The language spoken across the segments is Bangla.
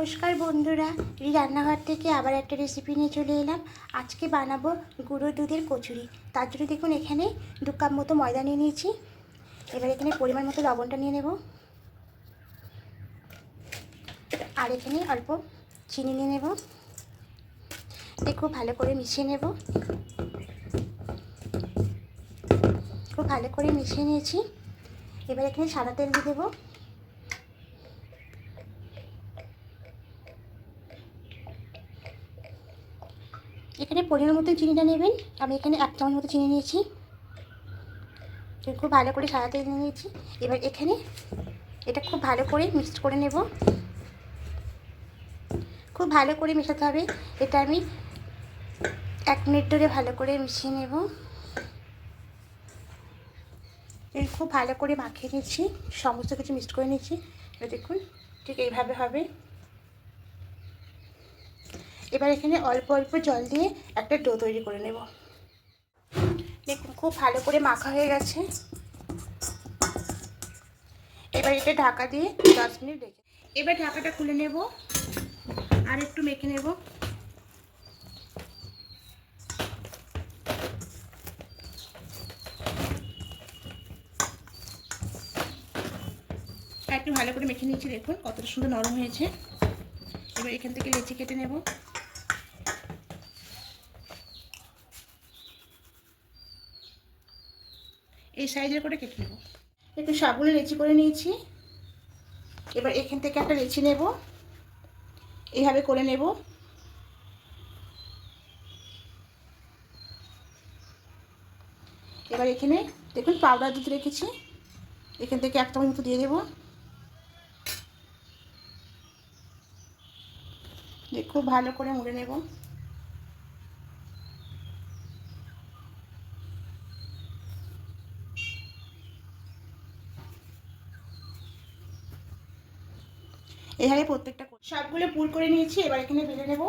নমস্কার বন্ধুরা রান্নাঘর থেকে আবার একটা রেসিপি নিয়ে চলে এলাম। আজকে বানাবো গুঁড়ো দুধের কচুরি। তার জন্য দেখুন, এখানে দু কাপ মতো ময়দা নিয়ে নিয়েছি। এবার এখানে পরিমাণ মতো লবণটা নিয়ে নেব। আর এখানে অল্প চিনি নিয়ে নেব। খুব ভালো করে মিশিয়ে নেব। খুব ভালো করে মিশিয়ে নিয়েছি। এবার এখানে সাদা তেল দিয়ে দেবো। এখানে পরিমাণ মতো চিনিটা নেবেন। আমি এখানে এক চামচ মতো চিনি নিয়েছি। খুব ভালো করে সাদা তেল নিয়েছি। এবার এখানে এটা খুব ভালো করে মিক্সড করে নেব। খুব ভালো করে মেশাতে হবে। এটা আমি এক মিনিট ধরে ভালো করে মিশিয়ে নেব। খুব ভালো করে মাখিয়ে নিচ্ছি সমস্ত কিছু মিক্সড করে নিচ্ছি দেখুন ঠিক এইভাবে হবে। এবার এখানে অল্প অল্প জল দিয়ে একটা ডো তৈরি করে নেব। দেখুন, খুব ভালো করে মাখা হয়ে গেছে। এবার এটা ঢাকা দিয়ে দশ মিনিট রেখে এবার ঢাকাটা খুলে নেব আর একটু মেখে নেব। একটু ভালো করে মেখে নিয়েছি, দেখুন কতটা সুন্দর নরম হয়েছে। এবার এখান থেকে লেচি কেটে নেব। এই সাইজের করে কেটে নেব। একটু সবগুলো লেচি করে নিয়েছি। এবার এখান থেকে একটা লেচি নেব। এইভাবে করে নেব। এবার এখানে দেখুন পাউডার দুধ রেখেছি। এখান থেকে এক চামচ মতো দিয়ে দেবো। খুব ভালো করে মুড়ে নেব। এভাবে প্রত্যেকটা সবগুলো পুর করে নিয়েছি, এবার এখানে বেলে নেব।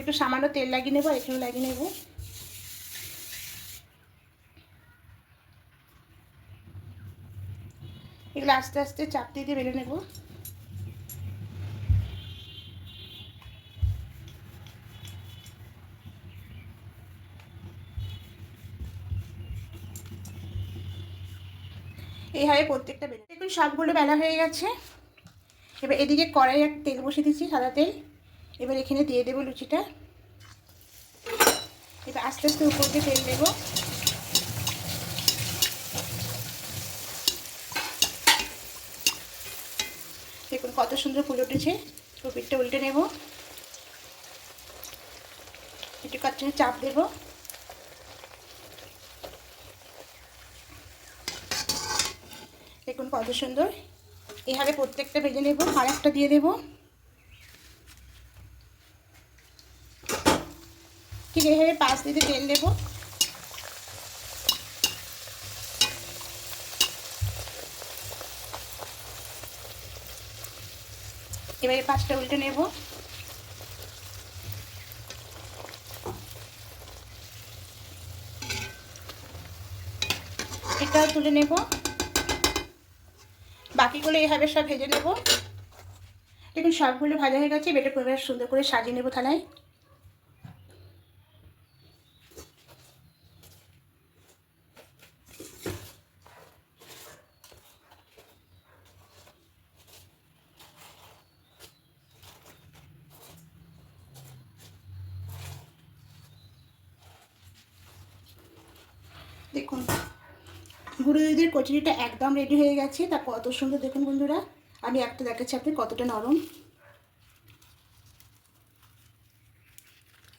একটু সামান্য তেল লাগিয়ে নেব এখানে লাগিয়ে নেব। এগুলো আস্তে আস্তে চাপ দিয়ে বেলে নেব। এইভাবে প্রত্যেকটা বেলে দেখুন, সবগুলো বেলা হয়ে গেছে। এবার এদিকে কড়াই এক তেল বসে দিচ্ছি সাদা তেল। এবার এখানে দিয়ে দেবো লুচিটা। এবার আস্তে আস্তে উপর দিয়ে তেল দেবো। দেখুন কত সুন্দর ফুল উঠেছে। কপিরটা উল্টে নেব। একটু কাছে চাপ দেবো। দেখুন কত সুন্দর। এভাবে প্রত্যেকটা ভেজে নেব, আর একটা দিয়ে দেব। ঠিক এইভাবে পাঁচ দিতে তেল দেব। এবারে পাঁচটা উল্টে নেব। এটাও তুলে নেব। বাকিগুলো এইভাবে সব ভেজে নেব। দেখুন, সবগুলো ভাজা হয়ে গেছে বেটে পরিবার সুন্দর করে সাজিয়ে নেব থালায়। দেখুন গুঁড়ো দুধের কচুরিটা একদম রেডি হয়ে গেছে। তা কত সুন্দর দেখুন বন্ধুরা। আমি একটা দেখাচ্ছি আপনি কতটা নরম।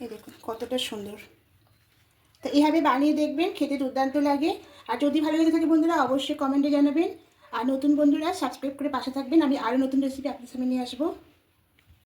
এই দেখুন, কতটা সুন্দর। তো এইভাবে বানিয়ে দেখবেন, খেতে দুর্দান্ত লাগে। আর যদি ভালো লেগে থাকে বন্ধুরা, অবশ্যই কমেন্টে জানাবেন। আর নতুন বন্ধুরা সাবস্ক্রাইব করে পাশে থাকবেন। আমি আরও নতুন রেসিপি আপনার সামনে নিয়ে আসব।